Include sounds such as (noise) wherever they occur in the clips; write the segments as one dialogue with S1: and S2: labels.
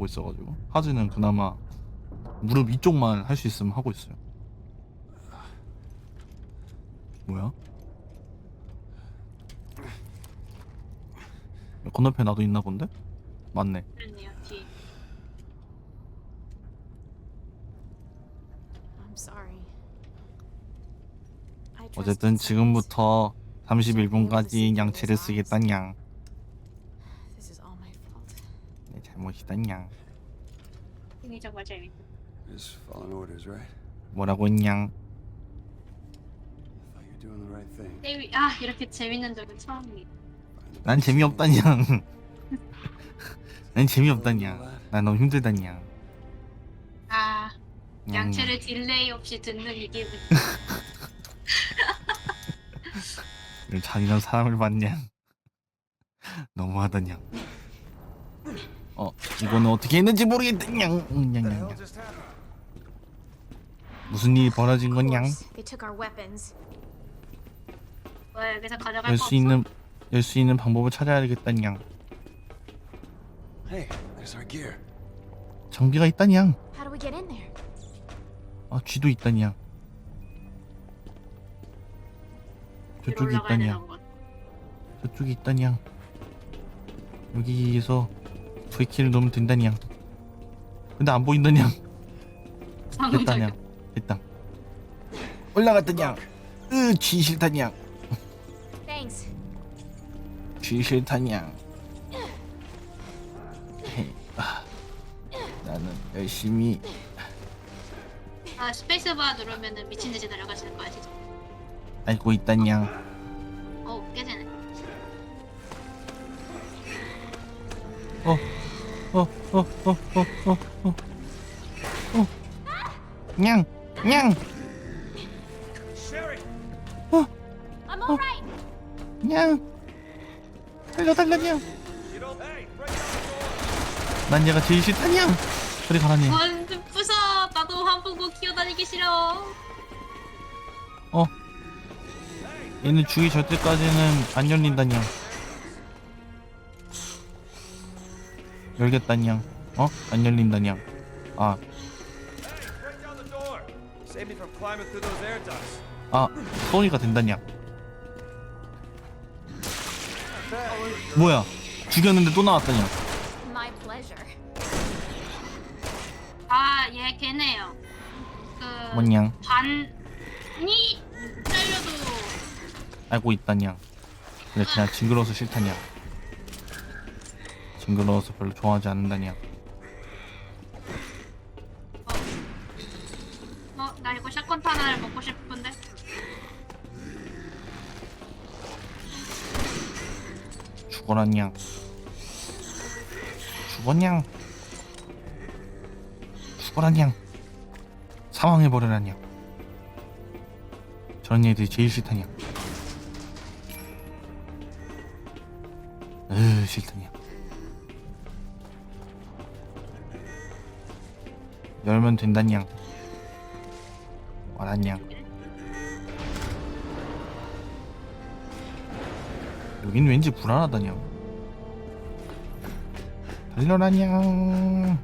S1: 하고 있어가지고 하지는 그나마 무릎 이쪽만 할 수 있으면 하고 있어요. 뭐야? 건너편 나도 있나 본데? 맞네. 어쨌든 지금부터 31분까지 양치를
S2: 쓰겠단
S1: 양. 뭐 멋있다냥
S3: 이미 정말 재밌다.
S4: Just fallen orders, right?
S1: 뭐라고 했냥
S3: 네, 아 이렇게 재밌는 적은 처음이.
S1: 난 재미없다냥 (laughs) 난 재미없다냥 난 너무 힘들다냥
S3: 아 양채를 딜레이 없이 듣는 이기분.
S1: 이런 (laughs) 잔인한 사람을 봤냥 (laughs) 너무하다냥 어 이거는 어떻게 했는지 모르겠다 냥냥냥 무슨 일이 벌어진
S3: 거냐
S1: 열수 있는 열 수 있는 방법을 찾아야겠다 냥. 장비가 있다 냥아 쥐도 있다 냥. 저쪽이 있다 냥. 저쪽이 있다 냥. 여기에서 V키를 놓으면 된다냥 근데 안 보인다냥 됐다냥 됐다. 올라갔다냥 으 쥐 싫다냥 쥐 싫다냥 아, 나는 열심히.
S3: 아 스페이스바 누르면은 미친 듯이 날아가시는 거 아시죠?
S1: 알고 있다냥
S3: 어,
S1: 어, 어, 어, 어. 어. 냥, 냥.
S2: 어,
S1: 냥. 달려달라, 냥. 난 얘가 제일 싫다, 냥. 그래, 가라니.
S3: 완전 부셔. 나도 한풍고 기어다니기 싫어.
S1: 어. 얘는 주기 절 때까지는 안 열린다, 냥. 열겠다냥 어? 안 열린다냥 아. 아, 소리가 된다냥 뭐야? 죽였는데 또 나왔다냥
S3: 아얘 예, 걔네요. 그
S1: 뭐냥
S3: 반이 잘려도
S1: 알고 있다냥 그래 그냥 징그러워서 싫다냥 징그러워서 별로 좋아하지 않는다니야.
S3: 어, 어, 나 이거 샷건 타나를 먹고 싶은데.
S1: 죽어라냥. 죽었냥. 죽어라냥. 사망해버려라냥. 저런 얘들이 제일 싫다냥. 으, 싫다냥. 열면 된다냥 와라냥 여긴 왠지 불안하다냥 달려라냥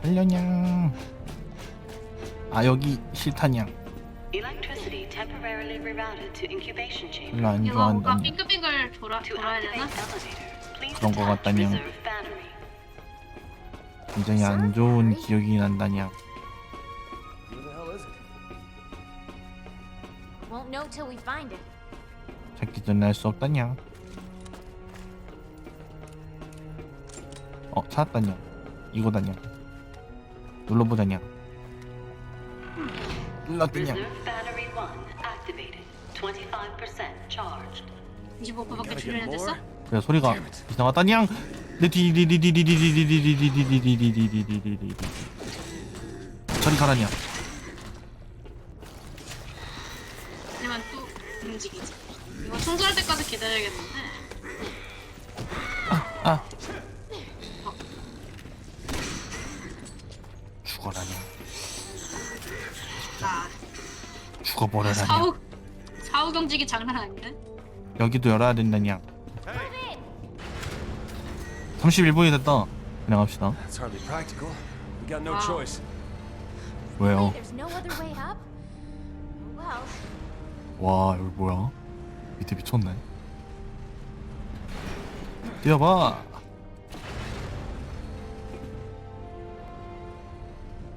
S1: 달려냥 아 여기 싫다냥 별로 안 좋아한다냥
S3: 빙글빙글 돌아, 돌아야 되나?
S1: 그런 거 같다냥 굉장히 안 좋은 기억이
S2: 난다냐.
S1: 찾기 전에 알 수 없다냐. 어 찾았다냐. 이거다냐. 눌러보자냐.
S4: 눌렀더냐.
S1: 그래 소리가 이상하다냥. 저리 가라냐
S3: 하지만 또 움직이지. 이거 충돌할 때까지 기다려야겠는데.
S1: 아 죽어라냐
S3: 나
S1: 죽어버려라냐
S3: 사후 사후 경직이 장난 아닌데.
S1: 여기도 열어야 된다냐 31분이 됐다 그냥 합시다.
S5: That's hardly practical. We got no
S3: Wow.
S5: choice.
S1: 왜요?
S2: There's no other way up? Well,
S1: 와 여기 뭐야? 밑에 미쳤네. 뛰어봐.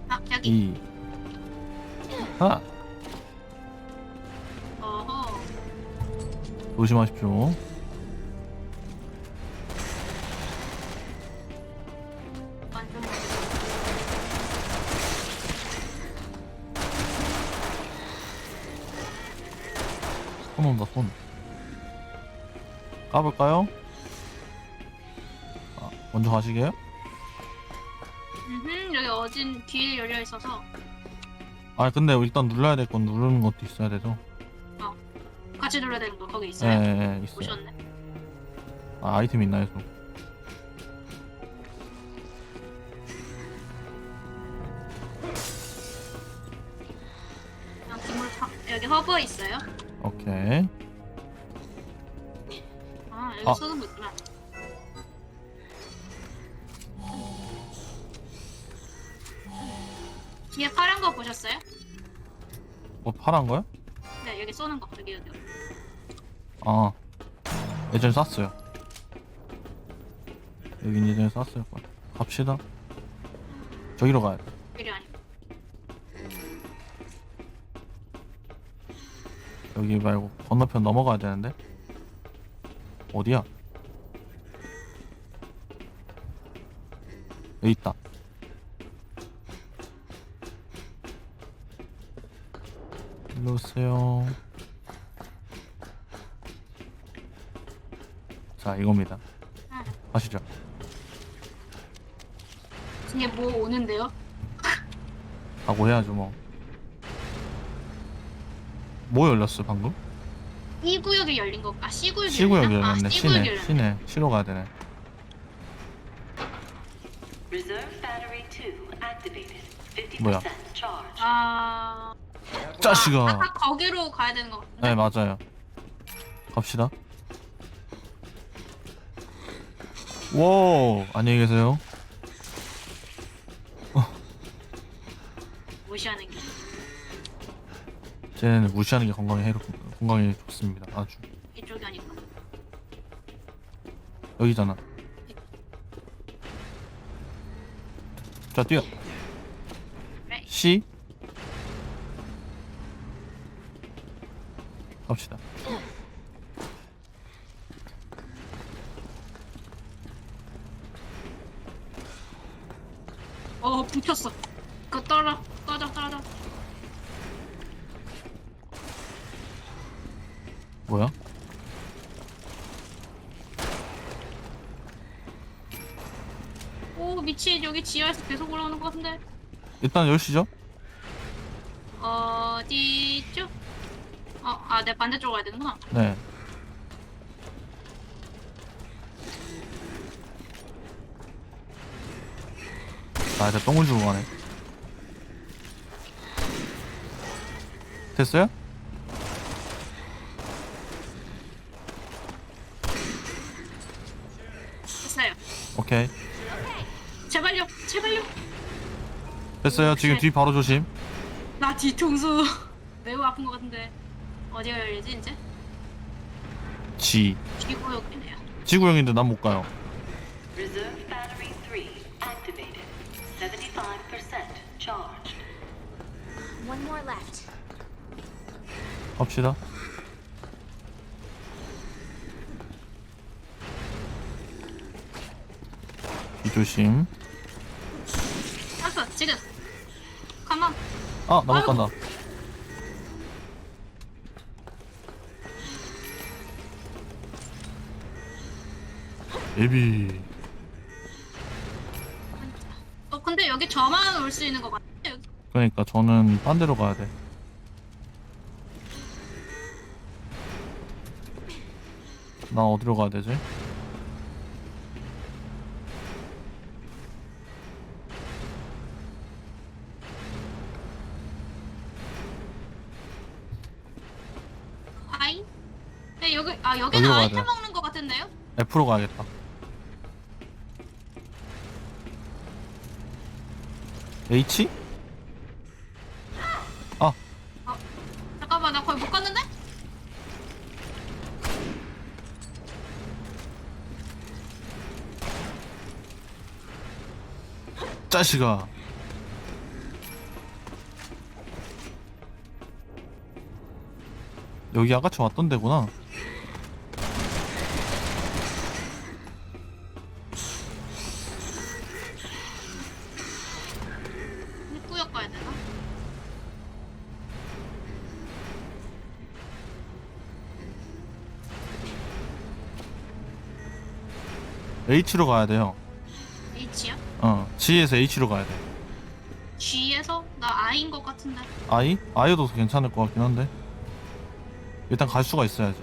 S3: 아 여기.
S1: 이. 하.
S3: 어허.
S1: 조심하십시오. 손 온다 손. 까볼까요? 아, 먼저 가시게요?
S3: 음 여기 어진 길 열려 있어서
S1: 아 근데 일단 눌러야 될 건 누르는 것도 있어야 되죠.
S3: 같이 눌러야 되는 거 거기
S1: 예,
S3: 있어요.
S1: 예, 예, 있어요.
S3: 오셨네.
S1: 아 아이템 있나 해서.
S3: 아 여기 아. 쓰는 거 있구나. 뒤에 파란 거 보셨어요?
S1: 뭐 파란 거요?
S3: 네 여기 쏘는 거 여기 여기.
S1: 아 예전에 쐈어요. 여긴 예전에 쐈어요. 갑시다. 저기로 가야 돼. 여기 말고 건너편 넘어가야 되는데 어디야? 여기 있다. 일로 오세요. 자 이겁니다.
S3: 응.
S1: 가시죠.
S3: 뒤에 뭐 오는데요?
S1: 하고 해야죠 뭐. 뭐 열렸어 방금?
S3: E 구역이 열린 거. 아 C 구역이
S1: 시구역이
S3: 열렸나?
S1: 열렸네.
S3: 아, C 구역이
S1: 시내
S3: 열렸네.
S1: 시내 시로 가야 되네.
S6: Reserve battery 2 activated. 50%
S1: 뭐야?
S6: charge.
S3: 아.
S1: 짜식아.
S3: 아까 거기로 가야 되는 거 같은데.
S1: 네 맞아요. 갑시다. 와 안녕히 계세요.
S3: 무시하는 게.
S1: 쟤는 무시하는 게 건강에 해롭 건강에 좋습니다. 아주
S3: 이쪽이 아니고.
S1: 여기잖아. 자 뛰어.
S3: 네.
S1: C 갑시다.
S3: 어 붙였어. 그거 떨어 꺼져 떨어져.
S1: 뭐야?
S3: 오 미친 여기 지하에서 계속 올라오는 거 같은데.
S1: 일단 열시죠.
S3: 어디죠? 어 아 내 반대쪽 가야 되는구나.
S1: 네. 아, 이제 똥을 주고 가네. 됐어요?
S3: 됐어요.
S1: 오케이.
S3: 제발요 제발요.
S1: 됐어요. 지금 뒤 바로 조심.
S3: 나 뒤통수 (laughs) 매우 아픈 것 같은데 어디가 열리지 이제?
S1: G.
S3: 뒤구역이네요.
S1: 지구형인데 난 못 가요.
S6: Reserve battery 3 activated. 75% charged.
S2: one more left.
S1: 갑시다. 뒤 조심.
S3: 알았어 지금. 가만.
S1: 아, 나 못
S3: 아이고.
S1: 간다. 예비.
S3: 어 근데 여기 저만 올 수 있는 것 같아. 여기.
S1: 그러니까 저는 딴 데로 가야 돼. 나 어디로 가야 되지?
S3: 네 여기 아 여기는
S1: 여기로
S3: 아이템
S1: 돼.
S3: 먹는 것 같은데요?
S1: F로 가야겠다. H? 아
S3: 잠깐만 나 거의 못 갔는데?
S1: 짜식아 여기 아까 저 왔던 데구나 H로 가야 돼요
S3: H야?
S1: 어 G에서 H로 가야 돼
S3: G에서? 나 I인 것 같은데
S1: I? I도 괜찮을 것 같긴 한데 일단 갈 수가 있어야지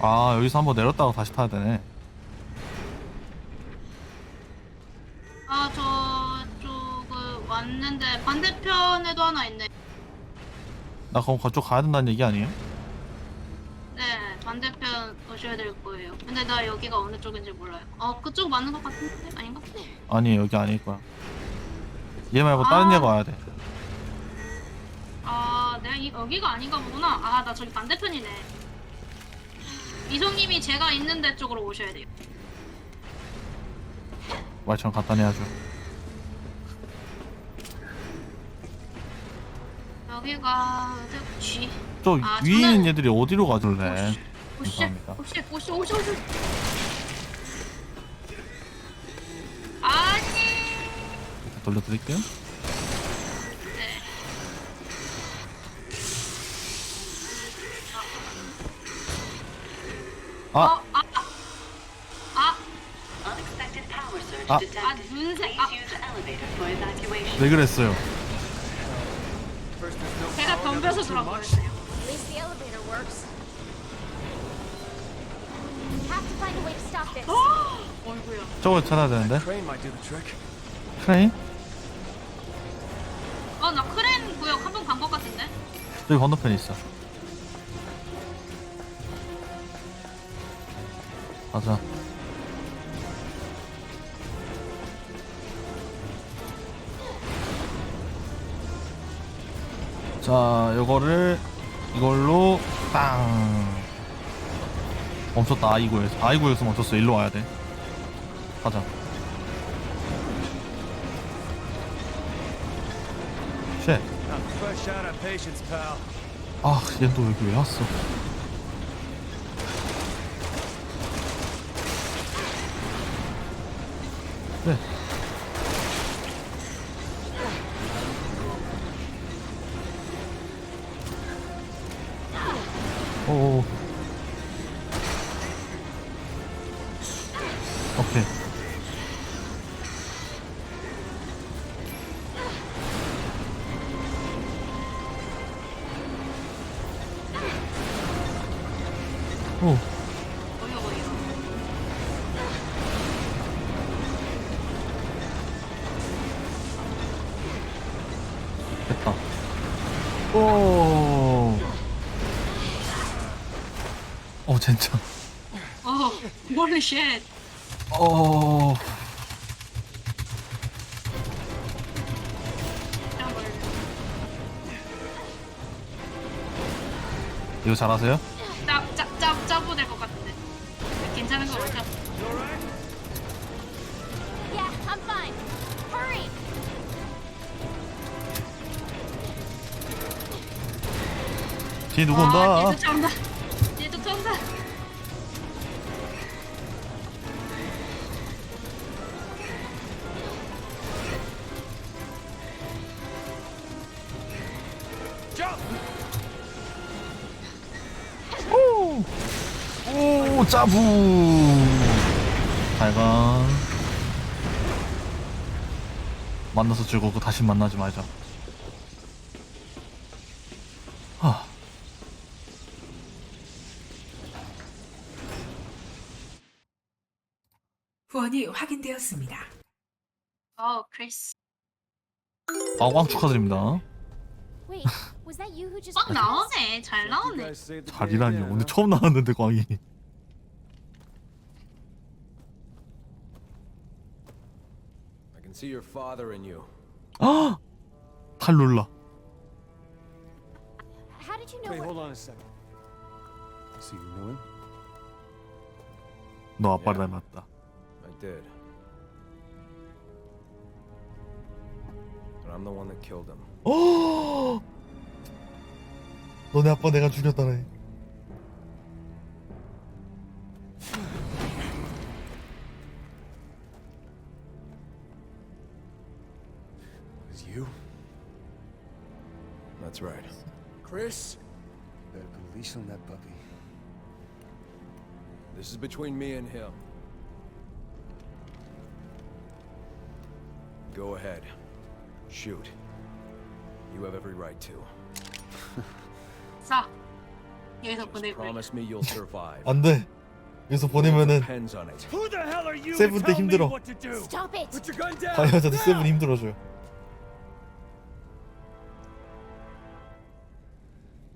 S1: 아 여기서 한번 내렸다가 다시 타야 되네
S3: 반대편에도 하나 있네.
S1: 나 그럼 그쪽 가야 된다는 얘기 아니에요?
S3: 네 반대편 오셔야 될 거예요. 근데 나 여기가 어느 쪽인지 몰라요. 어 그쪽 맞는 것 같은데? 아닌가?
S1: 아니 여기 아닐 거야. 얘 말고 다른
S3: 아.
S1: 애 가야 돼.
S3: 아 내가 이, 여기가 아닌가 보구나. 아 나 저기 반대편이네. 이송님이 제가 있는 데 쪽으로 오셔야 돼요.
S1: 말처럼 갖다 내야죠
S3: 여기가 G
S1: 저
S3: 아,
S1: 위에
S3: 저는-
S1: 있는 애들이 어디로 가줄래
S3: 오씨
S1: 감사합니다.
S3: 오씨 오씨 오씨 오씨 아니
S1: 돌려드릴게요
S3: 네.
S1: 아
S3: 어, 아, 아,
S6: Unexpected power surge
S1: Ah.
S6: detected.
S3: 아,
S6: Please
S3: 아.
S6: use elevator for evacuation.
S1: 왜 그랬어요
S3: 덤벼서
S5: there's too
S3: 들어간
S5: much.
S3: 거였어요.
S2: At least the elevator works. We have to find a way to stop this.
S3: 어이구야.
S1: 저걸 찾아야 되는데
S4: Crane might do the trick.
S1: 크레인?
S3: 어, 나 크랜 구역 한 번 간 것 같은데?
S1: 저기 건너편에 있어 가자 자 요거를 이걸로 빵. 멈췄다 아이고에서 아이고에서 멈췄어. 일로 와야 돼. 가자. 쉣.
S5: I'm fresh out of patience, pal.
S1: 아, 얘 또 여기 왜 왔어? 오케이. 오. 됐다. 오. 어, 진짜.
S3: 어, 홀리 쉣.
S1: 어. 이거 잘하세요?
S3: 짭, 짭, 짭, 짜고 될것 같은데. 괜찮은 거 같아.
S2: Yeah, I'm fine. Hurry!
S1: 뒤에 누구
S3: 와,
S1: 온다?
S3: 얘 쫓아온다.
S1: 짜부. 잘가. 만나서 즐거고 다시 만나지 말자. 하.
S7: 후원이 확인되었습니다.
S3: 어, 크리스.
S1: 아광 축하드립니다.
S2: Wait, was Was that you who just
S3: 빡 나오네. 잘 나오네.
S5: again,
S1: 오늘? 처음 나왔는데 광희
S5: I can see your father in you.
S1: 아! 칼 놀라
S2: How did you know
S5: Wait, hold on a second.
S4: So you know him?
S1: 너 아빠를 닮았다
S5: I did. But I'm the one that killed him.
S1: 어! 너네 아빠 내가 죽였다네
S5: is between me and him. Go ahead. Shoot. You have every right to. (laughs)
S3: 자, 여기서
S5: Just
S3: 보내고.
S5: promise me you'll survive.
S1: 안돼 여기서 보내면은
S5: Depends on it.
S8: Who the hell are you
S1: 세븐
S8: to
S1: 때
S8: tell me
S1: 힘들어.
S8: what to do?
S2: Stop it!
S8: Put your gun down.
S1: 아 여자들 세븐 힘들어줘요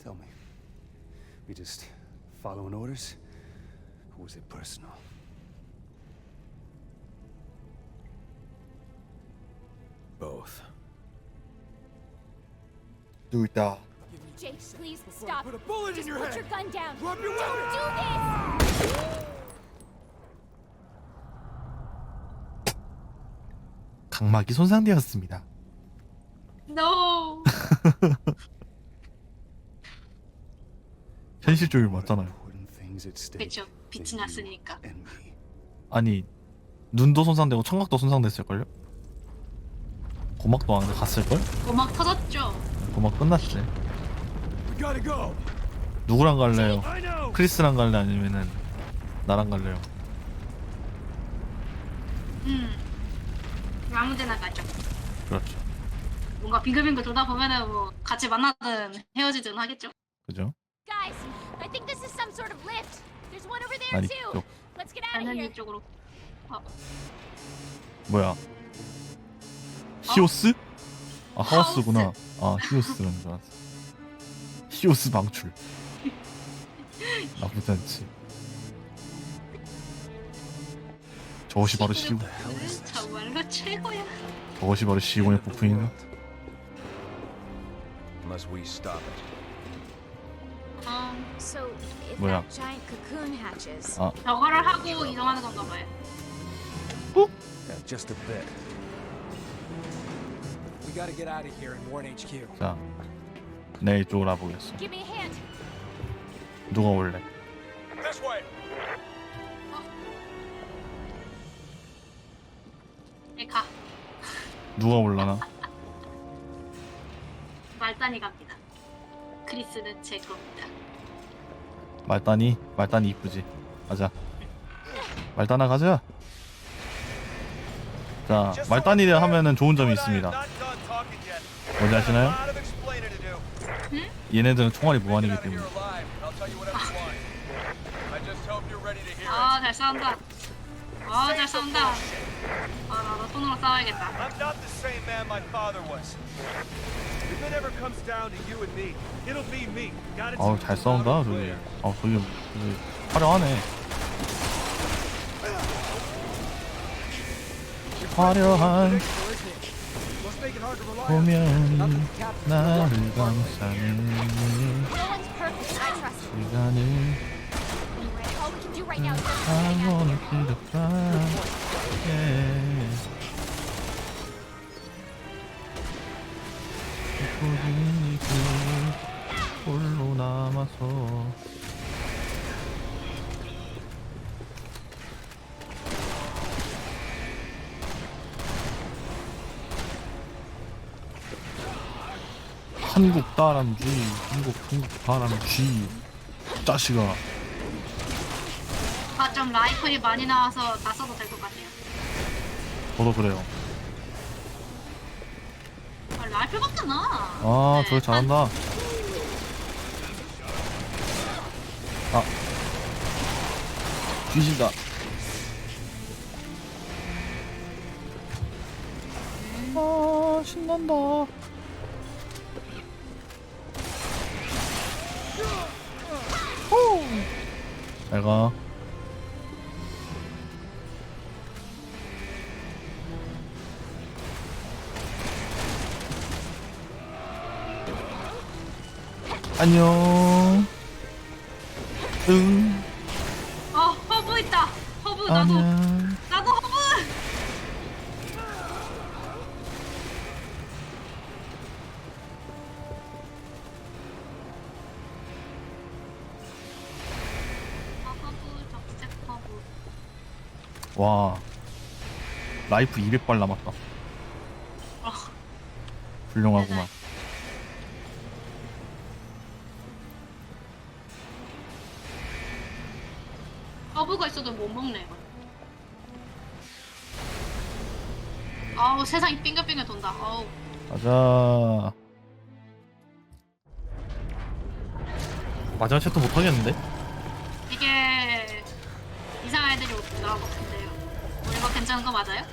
S4: Tell me. We just following orders? Was it personal?
S5: Both.
S1: 누구 있다
S2: Jake, please stop.
S8: Put a bullet in
S2: Just
S8: your
S2: put
S8: head.
S2: your gun down.
S8: Drop your
S2: Don't
S8: weapon.
S2: do this!
S1: 각막이 손상되었습니다
S3: No.
S1: 현실적이 맞잖아요
S4: Important things at stake.
S3: 그쵸. 빛이
S4: you
S3: 났으니까.
S4: Me.
S1: 아니 눈도 손상되고 청각도 손상됐을걸요? 고막도 안 갔을걸?
S3: 고막 터졌죠.
S1: 고막 끝났지. 누구랑 갈래요? 크리스랑 갈래 아니면은 나랑 갈래요?
S3: 음. 아무데나 가죠.
S1: 그렇죠
S3: 뭔가 빙글빙글 돌다 보면은 뭐 같이 만나든 헤어지든 하겠죠.
S1: 그죠?
S2: Guys, I think this is some sort of lift. There's one over there
S1: 난. 이쪽
S2: Let's get out of
S3: 당연히
S2: here.
S3: 이쪽으로. 어,
S1: 뭐야 히오스? 아 하우스구나 아 히오스라는 줄 알았어 히오스 방출 나쁘지 않지 저것이 바로 시
S3: 시그널 정말로 최고야.
S1: 저것이 바로 시공의 부품이네
S5: Unless we stop it.
S3: 음,
S1: 뭐야?
S2: that giant cocoon hatches,
S1: 아
S3: 저거를 하고 이동하는 건가 봐요.
S4: Yeah, just a bit.
S8: We gotta get out of here and warn HQ.
S1: 자, 내 이쪽으로 와보겠어.
S2: give me a hand.
S1: 누가 올래?
S5: This way.
S3: 네, 가.
S1: 누가 올라나?
S3: 말단이 갑니다. 크리스는 제 겁니다.
S1: 말단이 말단이 이쁘지. 가자. 말단아 가자. 자, 말단이래 하면은 좋은 점이 있습니다. 뭔지 아시나요? 얘네들은 총알이 무한이기 때문에.
S3: 아, 잘 싸운다. 아, 잘 싸운다. 아, 나도 손으로 싸워야겠다.
S8: I'm not the same man my father was. If it ever comes down to you and me, it'll be me. Got it?
S1: 아우 잘 싸운다 저기. 아 저기 저기 화려하네. 화려한
S8: Let's make it hard to rely on.
S1: 보면이 나를 감싸는
S2: No one's perfect. I trust you.
S1: 시간을
S2: Anyway, all we can do right now is just hang out
S1: 방언을
S2: here.
S1: 기득하게 고민이 남아서 한국 다람쥐 한국 한국 다람쥐 자식아
S3: 아, 좀 라이플이 많이 나와서 다 써도 될 것 같아요.
S1: 저도 그래요
S3: 아, 라이플밖에 나.
S1: 아,
S3: 네,
S1: 저기 잘한다. 아. 뒤진다. 아 신난다. 잘가. 안녕. 와 라이프 200발 남았다
S3: 어.
S1: 훌륭하구만
S3: 허브가 있어도 못 먹네. 이거. 아우 세상이 빙글빙글 돈다. 아우
S1: 가자 마지막 챕터 못하겠는데?
S3: 이상한 애들이 나올 것 같은데요. 우리가 괜찮은 거 맞아요?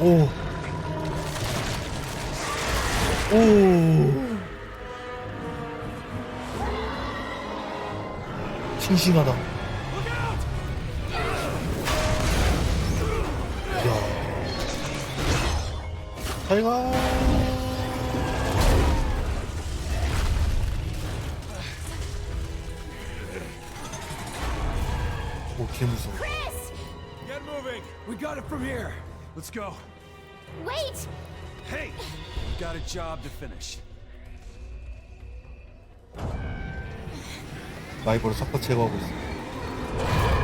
S1: 오. 오. 싱싱하다. 야. 잘 가. 오, 개 무서워.
S2: Chris!
S8: Get moving. We got it from here. Let's go.
S2: Wait!
S8: Hey, we got a job to finish.
S1: 라이벌을 싹다 제거하고 있어.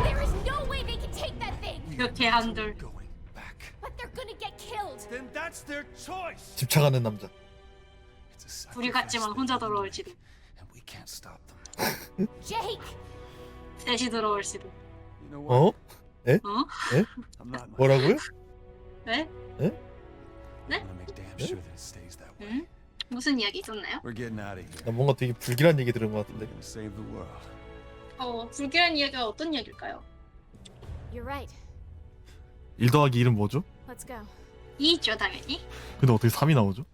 S2: There is no way they can take that thing!
S3: 이렇게 한들.
S8: Going back.
S2: But they're gonna get killed!
S8: Then that's their choice.
S1: 집착하는 남자.
S4: It's a
S3: 둘이 같지만 혼자 들어올지도.
S4: and we can't stop them.
S2: Jake!
S3: 셋이 들어올지도.
S1: 어?
S3: 어?
S1: 뭐라고요?
S3: 네? 응? 무슨 이야기 있었나요?
S1: 나 뭔가 되게 불길한 얘기 들은 것 같은데.
S3: 어 불길한 이야기가 어떤 이야기일까요?
S2: You're right.
S1: 1 더하기 1은 뭐죠?
S2: Let's go.
S3: 이죠 당연히.
S1: 근데 어떻게 3이 나오죠?